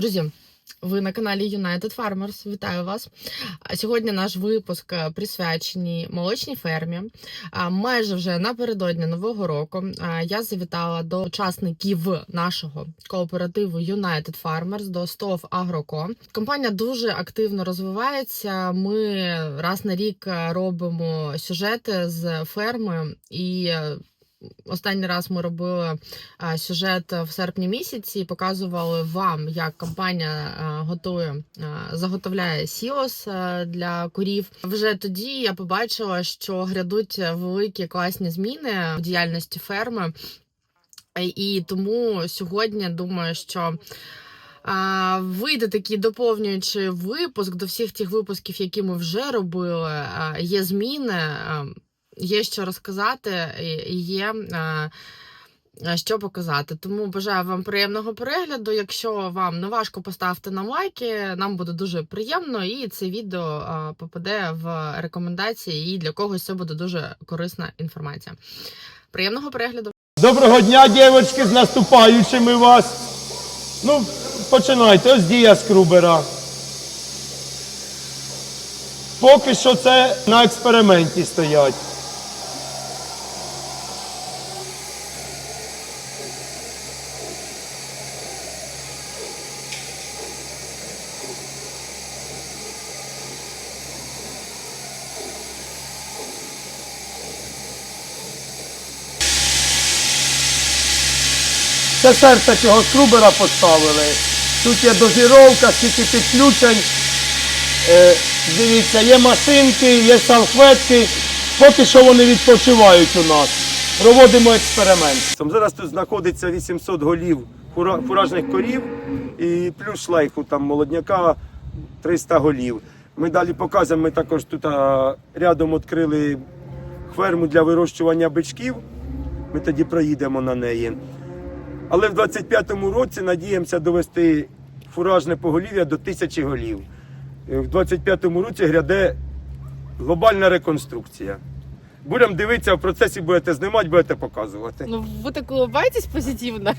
Друзі, ви на каналі United Farmers. Вітаю вас. Сьогодні наш випуск е, присвячений молочній фермі. Майже вже напередодні нового року я завітала до учасників нашого кооперативу United Farmers до СТОВ Агроко. Компанія дуже активно розвивається. Ми раз на рік е, робимо сюжети з ферми і. Е, Останній раз ми робили а, сюжет в серпні місяці. Показували вам, як компанія а, готує, а, заготовляє сілос для курів. Вже тоді я побачила, що грядуть великі класні зміни в діяльності ферми. І тому сьогодні думаю, що. Вийде такий доповнюючий випуск до всіх тих випусків, які ми вже робили. Є зміни, є що розказати, є а, а, що показати. Тому бажаю вам приємного перегляду. Якщо вам не важко, поставте нам лайки. Нам буде дуже приємно, і це відео попаде в рекомендації, і для когось це буде дуже корисна інформація. Приємного перегляду! Доброго дня, дівчатки, з наступаючими вас. Ну, починайте, ось дія Скрубера. Поки що це на експерименті стоять. Це серце цього скрубера поставили. Тут є дозіровка, скільки підключень. Е, дивіться, є машинки, є салфетки. Поки що вони відпочивають у нас. Проводимо експеримент. Зараз тут знаходиться 800 голів фуражних корів і плюс шлейфу там молодняка 300 голів. Ми далі показуємо, ми також тут а, рядом відкрили ферму для вирощування бичків. Ми тоді проїдемо на неї. Але в 25-му році надіємося довести фуражне поголів'я до тисячі голів. Е, В 25-му році гряде глобальна реконструкція. Будемо дивитися, в процесі будете знімати, будете показувати. Ну ви так улыбаєтесь позитивно.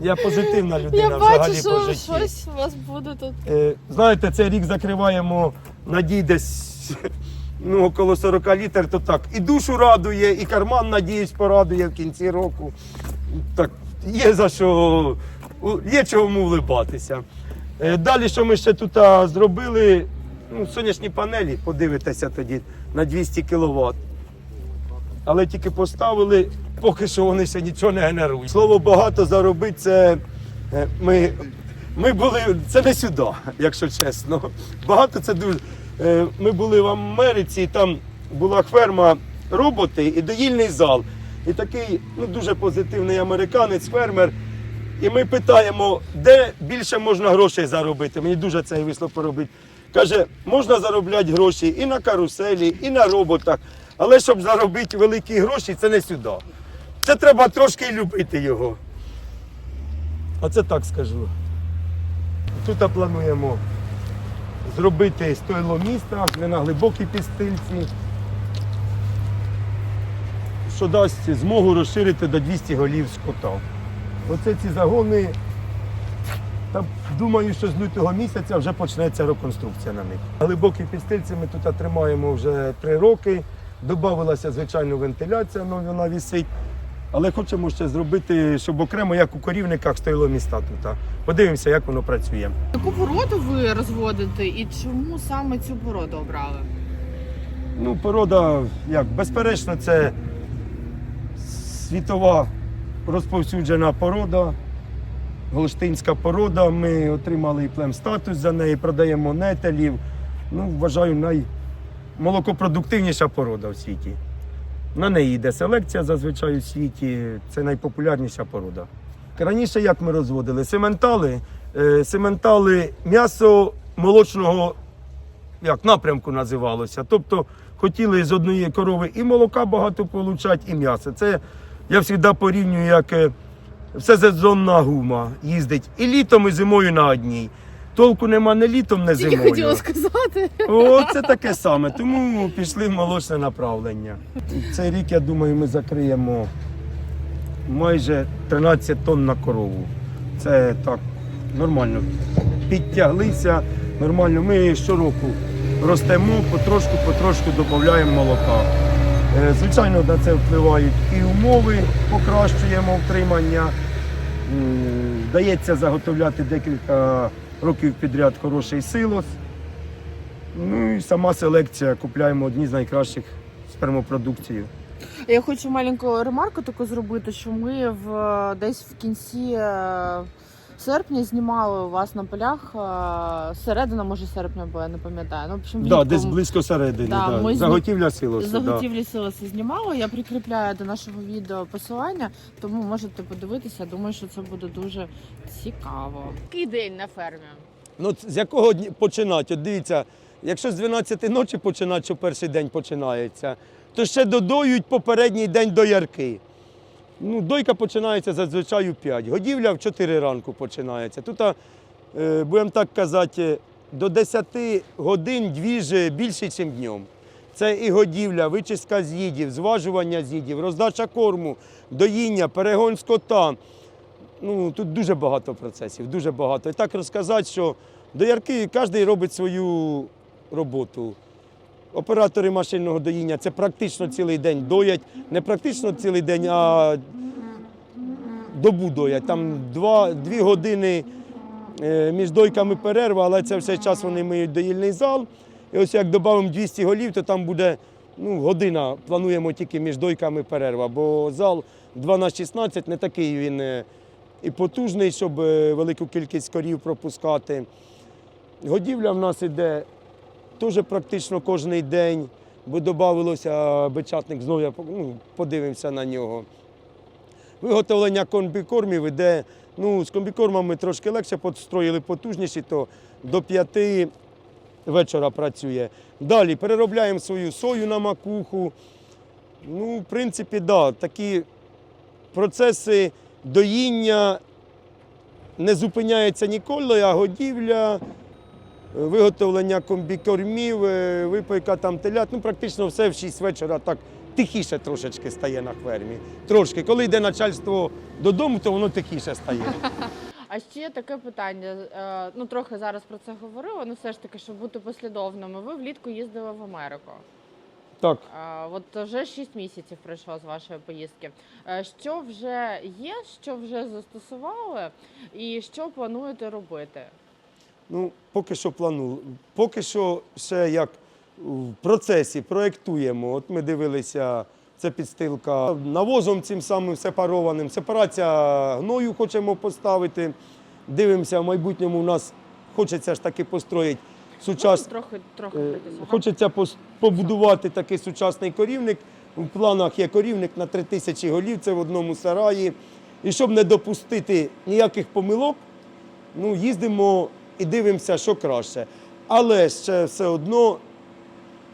Я позитивна людина Я взагалі бачу, по житті. щось у вас буде тут. Е, Знаєте, цей рік закриваємо надій десь ну, около 40 літр, то так. І душу радує, і карман, надіюсь, порадує в кінці року. Так, є за що, є чому влибатися. Е, Далі, що ми ще тут зробили, ну, сонячні панелі, подивитеся тоді на 200 кВт. Але тільки поставили, поки що вони ще нічого не генерують. Слово багато заробити, це е, ми, ми були, це не сюди, якщо чесно. Багато це дуже. Е, Ми були в Америці, там була ферма роботи і доїльний зал. І такий ну, дуже позитивний американець, фермер. І ми питаємо, де більше можна грошей заробити. Мені дуже цей вислов поробить. Каже, можна заробляти гроші і на каруселі, і на роботах. Але щоб заробити великі гроші, це не сюди. Це треба трошки любити його. Оце так скажу. Тут плануємо зробити стойло міста, не на глибокій підстильці, що дасть змогу розширити до 200 голів скота. Оце ці загони. Та думаю, що з лютого місяця вже почнеться реконструкція на них. Глибокі підстильці ми тут тримаємо вже три роки. Добавилася, звичайно, вентиляція, ну, вона вісить. Але хочемо ще зробити, щоб окремо, як у корівниках, стояло міста тут. Подивимося, як воно працює. Яку породу ви розводите і чому саме цю породу обрали? Ну, порода, як, безперечно, це світова розповсюджена порода, голштинська порода. Ми отримали і племстатус за неї, продаємо нетелів. Ну, вважаю, наймолокопродуктивніша порода в світі. На неї йде селекція зазвичай у світі. Це найпопулярніша порода. Раніше як ми розводили? Сементали, е, сементали м'ясо молочного як напрямку називалося. Тобто хотіли з однієї корови і молока багато получати, і м'яса. Це я завжди порівнюю, як е, всесезонна гума їздить і літом, і зимою на одній. Толку нема не літом, не зимою. хотіла сказати. О, це таке саме. Тому пішли в молочне направлення. Цей рік, я думаю, ми закриємо майже 13 тонн на корову. Це так нормально. підтяглися нормально. Ми щороку ростемо, потрошку, потрошку додаємо молока. Е, Звичайно, на це впливають і умови, покращуємо втримання. М, Вдається заготовляти декілька років підряд хороший силос. Ну і сама селекція. Купляємо одні з найкращих спермопродукцію. Я хочу маленьку ремарку таку зробити, що ми в десь в кінці серпня знімали у вас на полях е, середина, може серпня, бо я не пам'ятаю. Ну, в общем, Да, влітку десь близько середини. Да, Да, ми з- Заготівля силосу. Да. заготівлі силоси знімали. Я прикріпляю до нашого відео посилання, тому можете подивитися. Думаю, що це буде дуже цікаво. Який день на фермі? Ну, з якого дні починати? От дивіться, якщо з 12 ночі починати, що перший день починається, то ще додоють попередній день до ярки. Ну, дойка починається зазвичай у 5. Годівля в 4 ранку починається. Тут, е, будемо так казати, до 10 годин двіж більше, ніж днем. Це і годівля, вичистка з'їдів, зважування з'їдів, роздача корму, доїння, перегон скота. Ну, тут дуже багато процесів, дуже багато. І так розказати, що до ярки кожен робить свою роботу. Оператори машинного доїння це практично цілий день доять. Не практично цілий день, а добу доять. Там два, дві години е, між дойками перерва, але це все час вони миють доїльний зал. І ось як додамо 200 голів, то там буде ну, година. Плануємо тільки між дойками перерва, бо зал 2 на 16 не такий він е, і потужний, щоб е, велику кількість корів пропускати. Годівля в нас іде теж практично кожен день, бо додавалося бичатник, знову я ну, подивимося на нього. Виготовлення комбікормів іде, ну, з комбікормами трошки легше, построїли потужніші, то до п'яти вечора працює. Далі переробляємо свою сою на макуху. Ну, в принципі, да, такі процеси доїння не зупиняються ніколи, а годівля, виготовлення комбікормів, е, випайка там телят, ну практично все в 6 вечора так тихіше трошечки стає на фермі. Трошки. Коли йде начальство додому, то воно тихіше стає. А ще таке питання. е, Ну трохи зараз про це говорила. Ну все ж таки, щоб бути послідовними. Ви влітку їздили в Америку. Так. От вже 6 місяців пройшло з вашої поїздки. Е, Що вже є, що вже застосували, і що плануєте робити? Ну, поки що плану. Поки що ще як в процесі проєктуємо. От ми дивилися, це підстилка навозом цим самим сепарованим. Сепарація гною хочемо поставити. Дивимося, в майбутньому у нас хочеться ж таки построїти сучасний. Трохи трохи Е. Хочеться побудувати такий сучасний корівник. У планах є корівник на 3 тисячі голів, це в одному сараї. І щоб не допустити ніяких помилок, ну, їздимо і дивимося, що краще. Але ще все одно,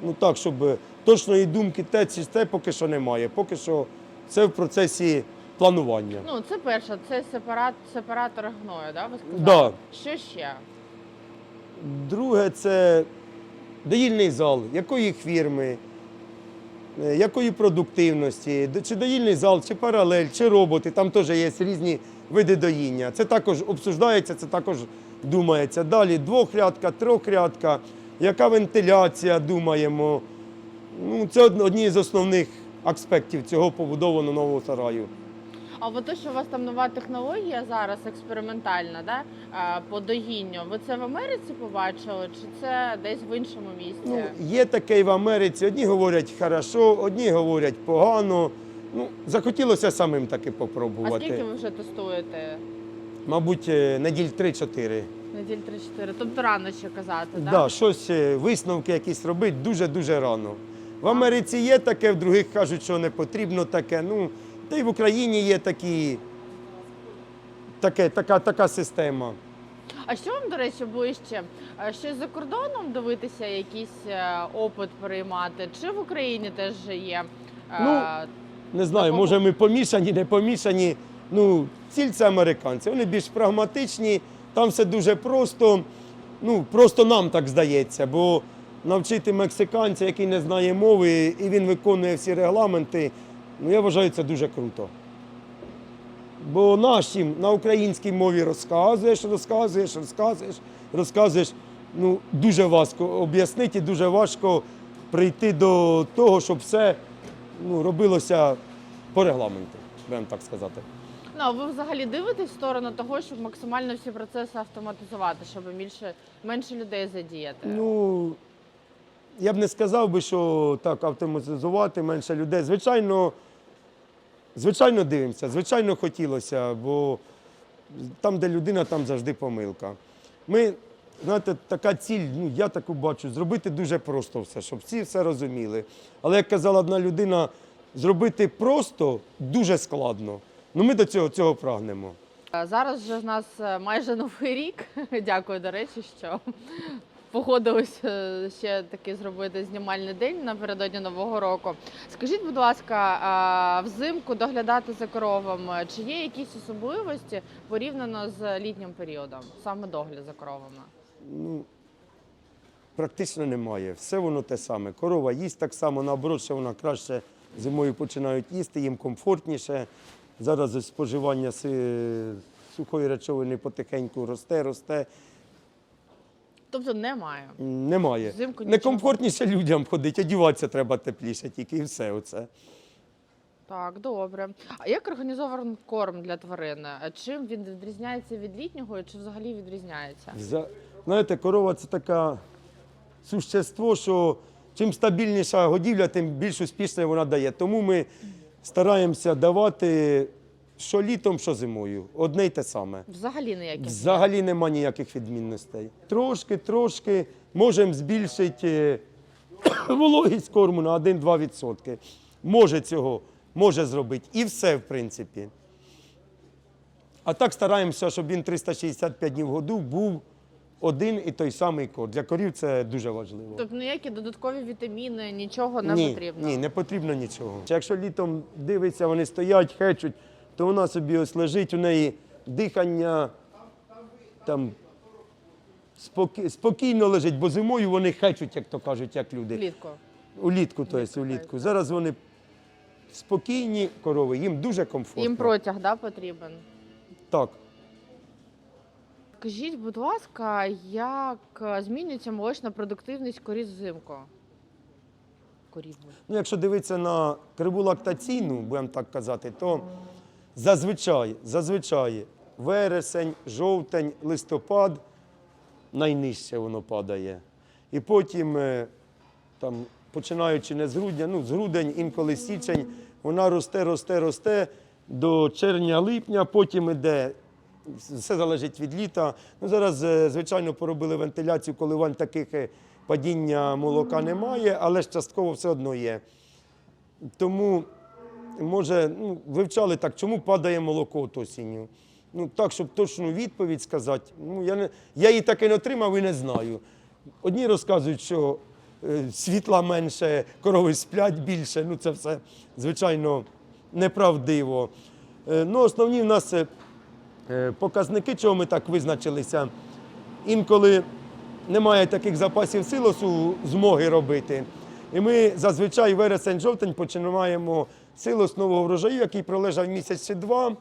ну так, щоб точної думки те чи те поки що немає. Поки що це в процесі планування. Ну, це перше, це сепарат, сепаратор гною, да, ви сказали? Да. Що ще? Друге це доїльний зал, якої фірми, е, якої продуктивності, чи доїльний зал, чи паралель, чи роботи, там теж є різні види доїння. Це також обсуждається, це також думається. Далі двохрядка, трьохрядка, яка вентиляція, думаємо. Ну, це одні з основних аспектів цього побудованого нового сараю. А от те, що у вас там нова технологія зараз експериментальна, да? по доїнню, ви це в Америці побачили, чи це десь в іншому місці? Ну, є таке і в Америці. Одні говорять хорошо, одні говорять погано. Ну, захотілося самим таки а скільки ви вже тестуєте? Мабуть, е, неділь 3-4. Неділь 3-4. Тобто рано ще казати, Да? так? щось, е, висновки якісь робити дуже-дуже рано. В Америці є таке, в других кажуть, що не потрібно таке. Ну, та й в Україні є такі, таке, така, така система. А що вам, до речі, ближче? Щось за кордоном дивитися, якийсь е, опит переймати, чи в Україні теж є? Ну, Не знаю, може ми помішані, не помішані. Ну, ціль це американці. Вони більш прагматичні, там все дуже просто. Ну, просто нам так здається, бо навчити мексиканця, який не знає мови, і він виконує всі регламенти, ну я вважаю, це дуже круто. Бо нашим на українській мові розказуєш, розказуєш, розказуєш, розказуєш. Ну, дуже важко об'яснити, дуже важко прийти до того, щоб все ну, робилося по регламенту, будемо так сказати. Ну, а ви взагалі дивитесь в сторону того, щоб максимально всі процеси автоматизувати, щоб більше менше людей задіяти? Ну, я б не сказав би, що так автоматизувати менше людей. Звичайно, звичайно, дивимося, звичайно, хотілося, бо там, де людина, там завжди помилка. Ми, знаєте, така ціль, ну я таку бачу, зробити дуже просто все, щоб всі все розуміли. Але як казала одна людина, зробити просто дуже складно. Ну ми до цього, цього прагнемо. Зараз вже в нас е, майже новий рік. Дякую, до речі, що погодились е, ще таки зробити знімальний день напередодні нового року. Скажіть, будь ласка, взимку доглядати за коровами, чи є якісь особливості порівняно з літнім періодом, саме догляд за коровами? Ну, практично немає. Все воно те саме. Корова їсть так само, наоборот, що вона краще зимою починають їсти, їм комфортніше. Зараз споживання сухої речовини потихеньку росте, росте. Тобто немає. Немає. Взимку. Некомфортніше людям ходити, одіватися треба тепліше, тільки і все оце. Так, добре. А як організований корм для тварини? А Чим він відрізняється від літнього, чи взагалі відрізняється? За- Знаєте, корова це таке существо, що чим стабільніша годівля, тим більш успішне вона дає. Тому ми стараємося давати що літом, що зимою. Одне й те саме. Взагалі ніяких. Взагалі нема ніяких відмінностей. Трошки, трошки можемо збільшити е, вологість корму на 1-2%. Може цього, може зробити. І все, в принципі. А так стараємося, щоб він 365 днів в году був один і той самий корм. Для корів це дуже важливо. Тобто ніякі додаткові вітаміни, нічого не ні, потрібно. Ні, не потрібно нічого. Якщо літом дивиться, вони стоять, хечуть, то вона собі ось лежить, у неї дихання там спокі- спокійно лежить, бо зимою вони хечуть, як то кажуть, як люди. Влітку. Улітку, то є улітку. Зараз вони спокійні корови, їм дуже комфортно. Їм протяг да, потрібен. Так. Скажіть, будь ласка, як е, змінюється молочна продуктивність корів взимку? Ну, якщо дивитися на криву лактаційну, будемо так казати, то зазвичай, зазвичай вересень, жовтень, листопад найнижче воно падає. І потім, е, там, починаючи не з грудня, ну, з грудень, інколи січень, вона росте, росте, росте до червня-липня, потім іде. Все залежить від літа. Ну, зараз, е, звичайно, поробили вентиляцію, коливань таких е, падіння молока немає, але ж частково все одно є. Тому, може, ну, вивчали так, чому падає молоко от осінню. Ну, так, щоб точну відповідь сказати, ну, я, не, я її так і не отримав і не знаю. Одні розказують, що е, світла менше, корови сплять більше. Ну, це все, звичайно, неправдиво. Е, ну, основні в нас е, показники, чого ми так визначилися. Інколи немає таких запасів силосу змоги робити. І ми зазвичай вересень-жовтень починаємо силос нового врожаю, який пролежав місяць чи два.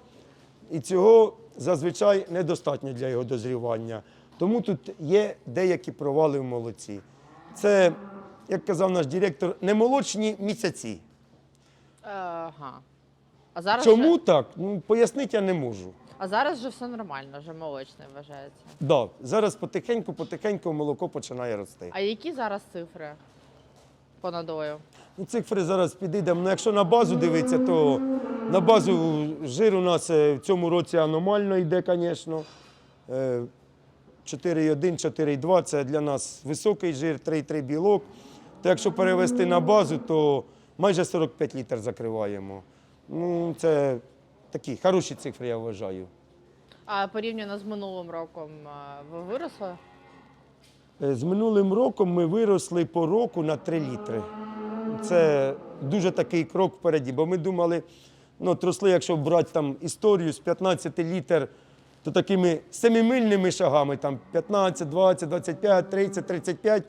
І цього зазвичай недостатньо для його дозрівання. Тому тут є деякі провали в молоці. Це, як казав наш директор, немолочні місяці. Ага. А зараз Чому Же, так? Ну, пояснити я не можу. а зараз вже все нормально, вже молочне вважається. Да, зараз потихеньку, потихеньку молоко починає рости. А які зараз цифри по надою? Ну, цифри зараз підійдемо. Ну, якщо на базу дивитися, то на базу жир у нас е, в цьому році аномально йде, звісно. Е, 4,1, 4,2 це для нас високий жир, 3,3 білок. То якщо перевести на базу, то майже 45 літр закриваємо. Ну, це такі хороші цифри, я вважаю. А порівняно з минулим роком а, ви виросли? Е, З минулим роком ми виросли по року на 3 літри. Це дуже такий крок впереді, бо ми думали, ну, от росли, якщо брати там історію з 15 літр, то такими семимильними шагами, там 15, 20, 25, 30, 35.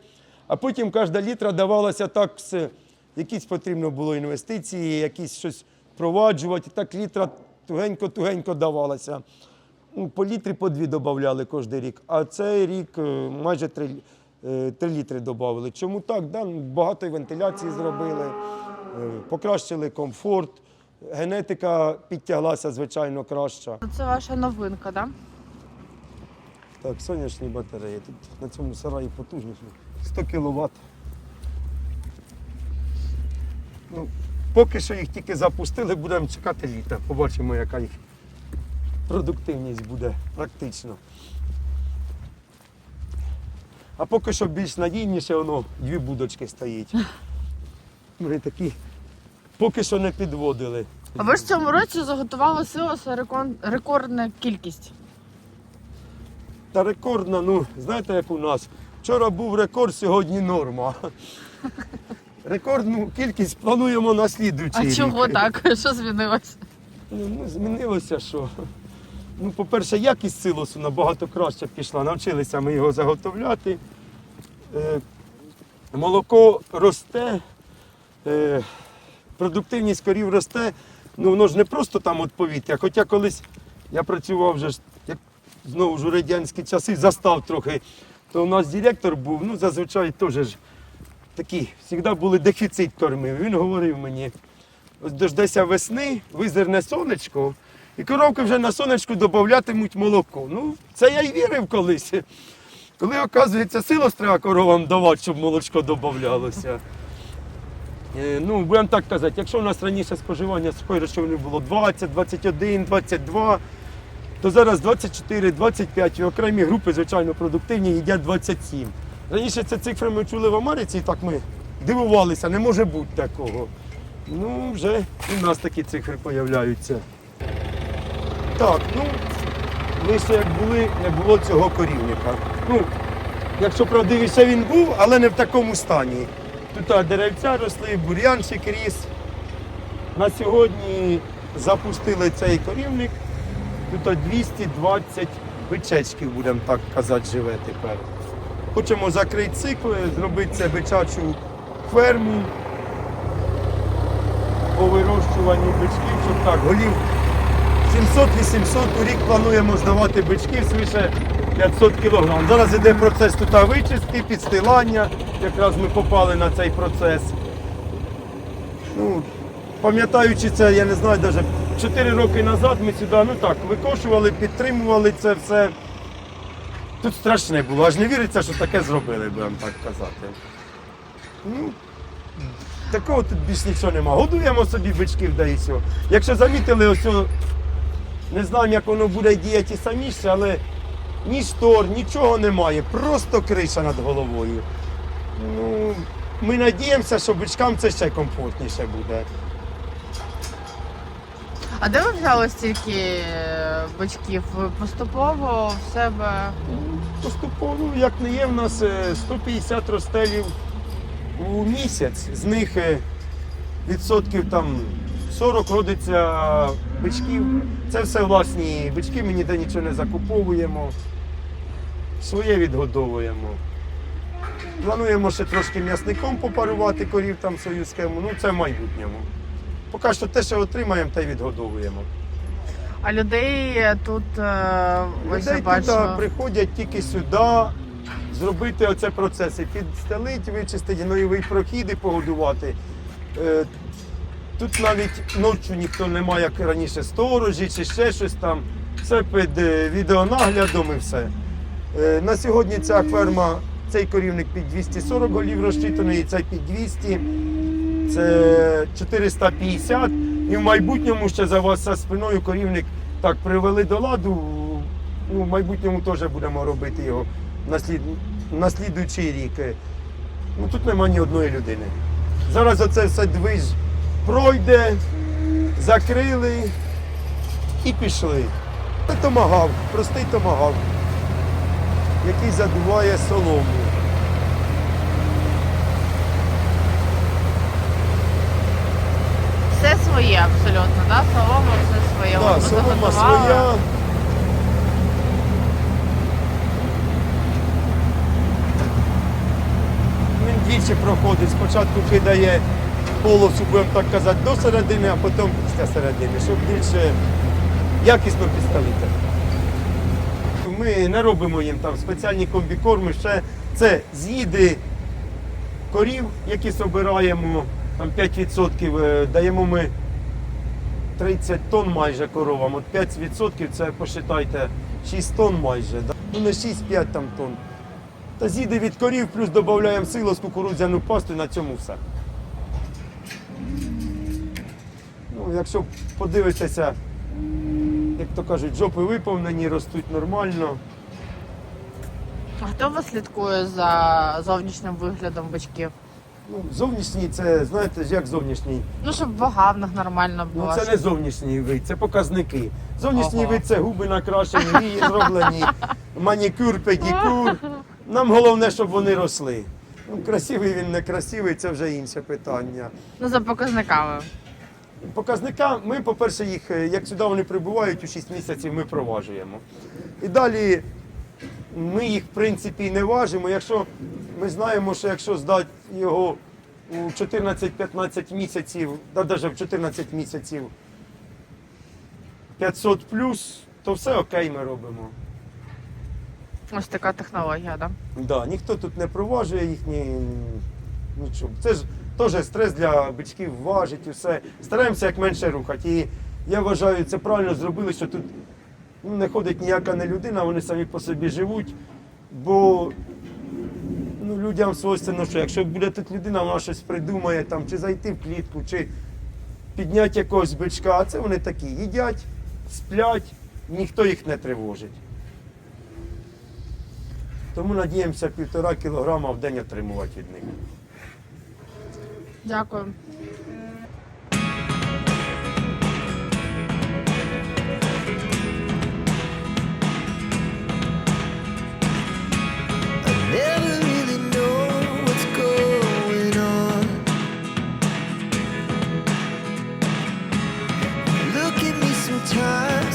А потім кожна літра давалася так, з- якісь потрібно було інвестиції, якісь щось впроваджувати. Так літра тугенько-тугенько давалася. Ну, по літрі по дві додавали кожен рік, а цей рік е, майже три, е, три літри додали. Чому так? Да? ну, Багато вентиляції зробили, е, покращили комфорт, генетика підтяглася, звичайно, краща. Це ваша новинка, так? Так, сонячні батареї. Тут на цьому сараї потужніше. 100 кВт. Ну, поки що їх тільки запустили, будемо чекати літа. Побачимо, яка їх продуктивність буде практично. А поки що більш надійніше, воно дві будочки стоїть. Ми такі поки що не підводили. А ви ж в цьому році заготували силоса рекон- рекордна кількість. Та рекордна, ну, знаєте, як у нас. Вчора був рекорд, сьогодні норма. Рекордну кількість плануємо на слідуючий А рік. чого так? Що змінилося? Ну, ну, змінилося, що. Ну, по-перше, якість силосу набагато краще пішла. Навчилися ми його заготовляти. Е, молоко росте, е, продуктивність корів росте. Ну, воно ж не просто там от повітря. Хоча колись я працював вже як знову ж у радянські часи, застав трохи. То у нас директор був, ну зазвичай теж ж такий, завжди були дефіцит кормив. Він говорив мені, ось дождеся весни, визирне сонечко, і коровки вже на сонечку додатимуть молоко. Ну, це я й вірив колись. Коли, оказується, силос треба коровам давати, щоб молочко додавалося. Е, Ну, будемо так казати, якщо у нас раніше споживання сухої речовини було 20, 21, 22, то зараз 24, 25 і окремі групи, звичайно, продуктивні, їдять 27. Раніше ці цифри ми чули в Америці, і так ми дивувалися, не може бути такого. Ну, вже і в нас такі цифри з'являються. Так, ну, ми ще як були, не було цього корівника. Ну, якщо правдивіше він був, але не в такому стані. Тут деревця росли, бур'янчик ріс. На сьогодні запустили цей корівник. Тут 220 бичечків, будемо так казати, живе тепер. Хочемо закрити цикл, зробити бичачу ферму по вирощуванню бичків, щоб так, голів 700-800 у рік плануємо здавати бичків свише 500 кг. Зараз йде процес тут вичистки, підстилання. Якраз ми попали на цей процес. Ну, пам'ятаючи це, я не знаю, навіть 4 роки назад ми сюди ну так, викошували, підтримували це все. Тут страшне було, аж не віриться, що таке зробили, будемо так казати. Ну, такого тут більш нічого нема. Годуємо собі бичків, да і все. Якщо замітили, ось не знаю, як воно буде діяти самі ще, але ні штор, нічого немає, просто криша над головою. Ну, ми надіємося, що бичкам це ще комфортніше буде. А де ви взяли стільки е, бичків? Ви поступово в себе. Поступово, ну, як не є, в нас е, 150 розстелів у місяць. З них е, відсотків там 40 родиться бичків. Це все власні бички, ми ніде нічого не закуповуємо. Своє відгодовуємо. Плануємо ще трошки м'ясником попарувати корів там союзькому, ну це в майбутньому. Поки що те, що отримаємо, те й відгодовуємо. А людей тут е, ось я Людей бачу. тут приходять тільки сюди зробити оце процеси, підстелити, вичистити гноєвий прохід і погодувати. Е, Тут навіть ночі ніхто не має, як раніше, сторожі чи ще щось там. Все під е, відеонаглядом і все. Е, На сьогодні ця ферма, цей корівник під 240 голів розчитаний, цей під 200. Це 450. І в майбутньому ще за вас за спиною корівник так привели до ладу. Ну, в майбутньому теж будемо робити його на, слід, слідуючий рік. Ну, тут нема ні одної людини. Зараз оце все движ пройде, закрили і пішли. Це томагав, простий томагав, який задуває солому. Все своє абсолютно, да? Солома все своє. От ви солома заготували. своя. Він двічі проходить. Спочатку кидає полосу, будемо так казати, до середини, а потім після середини, щоб більше якісно підставити. Ми не робимо їм там спеціальні комбікорми, ще це з'їди корів, які собираємо, там 5% е, даємо ми 30 тонн майже коровам. От 5% це посчитайте 6 тонн майже. Ну не 6-5 там тонн. Та з'їди від корів, плюс додаємо силос, кукурудзяну пасту і на цьому все. Ну, якщо подивитися, як то кажуть, жопи виповнені, ростуть нормально. А хто вас слідкує за зовнішнім виглядом бичків? Ну, зовнішній це, знаєте, як зовнішній? Ну, щоб вага в них нормально Ну була. це не зовнішній вид, це показники. Зовнішній Ага. вид це губи накрашені, вії зроблені, манікюр, педикюр. Нам головне, щоб вони росли. Ну, красивий він не красивий, це вже інше питання. Ну, за показниками. Показника, ми, по-перше, їх, е, як сюди вони прибувають, у 6 місяців ми проважуємо. І далі ми їх, в принципі, не важимо. Якщо ми знаємо, що якщо здати його у 14-15 місяців, да, навіть в 14 місяців 500 плюс, то все окей ми робимо. Ось така технологія, так? Да, ніхто тут не проважує їхні нічого. Це ж теж стрес для бичків важить і все. Стараємося як менше рухати. І я вважаю, це правильно зробили, що тут не ходить ніяка не людина, вони самі по собі живуть. Бо ну, людям свойственно, що якщо буде тут людина, вона щось придумає, там, чи зайти в клітку, чи підняти якогось бичка, а це вони такі їдять, сплять, ніхто їх не тривожить. Тому надіємося півтора кілограма в день отримувати від них. Дякую.